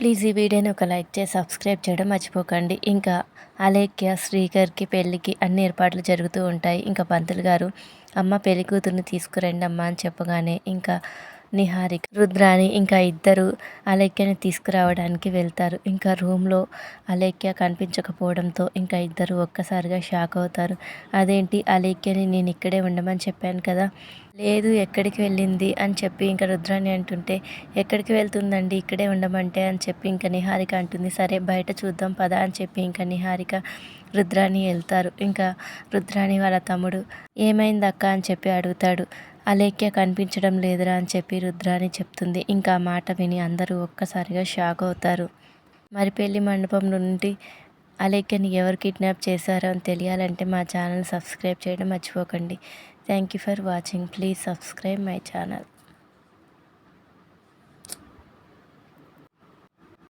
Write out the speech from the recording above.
Please ఈ వీడియోని ఒక లైక్ చేసి సబ్స్క్రైబ్ చేయడం మర్చిపోకండి. ఇంకా అలేఖ్య శ్రీకర్కి పెళ్ళికి అన్ని ఏర్పాట్లు జరుగుతూ ఉంటాయి. ఇంకా పంతులు గారు అమ్మ పెళ్ళి కూతుర్ని తీసుకురండి అమ్మ అని చెప్పగానే ఇంకా నిహారిక రుద్రాని ఇంకా ఇద్దరు అలేఖ్యని తీసుకురావడానికి వెళ్తారు. ఇంకా రూమ్లో అలేఖ్య కనిపించకపోవడంతో ఇంకా ఇద్దరు ఒక్కసారిగా షాక్ అవుతారు. అదేంటి అలేఖ్యని నేను ఇక్కడే ఉండమని చెప్పాను కదా? లేదు ఎక్కడికి వెళ్ళింది? అని చెప్పి ఇంకా రుద్రాని అంటుంటే ఎక్కడికి వెళ్తుందండి? ఇక్కడే ఉండమంటే? అని చెప్పి ఇంకా నిహారిక అంటుంది సరే బయట చూద్దాం పదా అని చెప్పి ఇంకా నిహారిక రుద్రాని వెళ్తారు. ఇంకా రుద్రాని వాళ్ళ తమ్ముడు ఏమైంది అక్క? అని చెప్పి అడుగుతాడు. అలేఖ్య కనిపించడం లేదురా అని చెప్పి రుద్రాని చెప్తుంది. ఇంకా మాట విని అందరూ ఒక్కసారిగా షాక్ అవుతారు. మరి పెళ్ళి మండపం నుండి అలేఖ్యని ఎవరు కిడ్నాప్ చేశారో అని తెలియాలంటే మా ఛానల్ సబ్స్క్రైబ్ చేయడం మర్చిపోకండి. Thank you for watching. Please subscribe my channel.